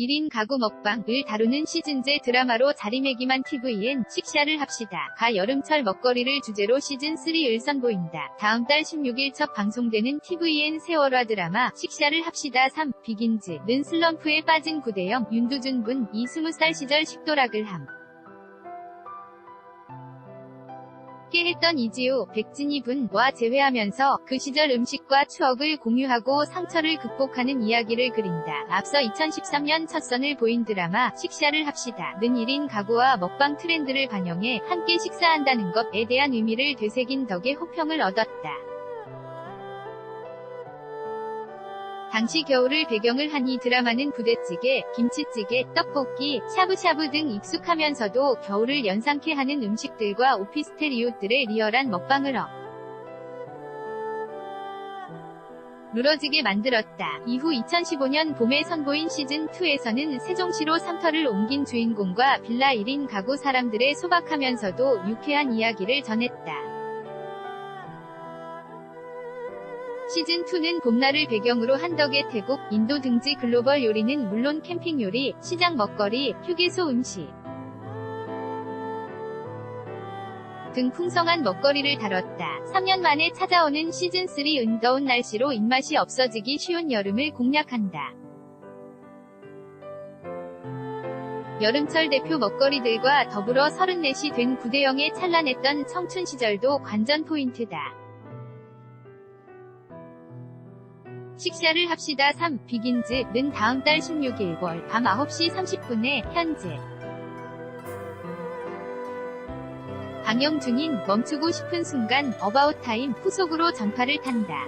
1인 가구 먹방을 다루는 시즌제 드라마로 자리매김한 TVN 식샤를 합시다. 가 여름철 먹거리를 주제로 시즌3 을 선보인다. 다음 달 16일 첫 방송되는 TVN 세월화 드라마 식샤를 합시다 3 비긴즈는 슬럼프에 빠진 구대영 윤두준 분이 20살 시절 식도락을 함. 함께 했던 이지우, 백진희 분과 재회하면서 그 시절 음식과 추억을 공유하고 상처를 극복하는 이야기를 그린다. 앞서 2013년 첫 선을 보인 드라마 식사를 합시다 는 1인 가구와 먹방 트렌드를 반영해 함께 식사한다는 것에 대한 의미를 되새긴 덕에 호평을 얻었다. 당시 겨울을 배경을 한 이 드라마는 부대찌개, 김치찌개, 떡볶이, 샤브샤브 등 익숙하면서도 겨울을 연상케 하는 음식들과 오피스텔 이웃들의 리얼한 먹방을 어 누러지게 만들었다. 이후 2015년 봄에 선보인 시즌2에서는 세종시로 삼터를 옮긴 주인공과 빌라 1인 가구 사람들의 소박하면서도 유쾌한 이야기를 전했다. 시즌2는 봄날을 배경으로 한덕의 태국, 인도 등지 글로벌 요리는 물론 캠핑 요리, 시장 먹거리, 휴게소 음식 등 풍성한 먹거리를 다뤘다. 3년 만에 찾아오는 시즌3 은더운 날씨로 입맛이 없어지기 쉬운 여름을 공략한다. 여름철 대표 먹거리들과 더불어 34시 된 구대영에 찬란했던 청춘 시절도 관전 포인트다. 식사를 합시다 3 비긴즈는 다음 달 16일 월 밤 9시 30분에 현재 방영 중인 멈추고 싶은 순간 어바웃 타임 후속으로 전파를 탄다.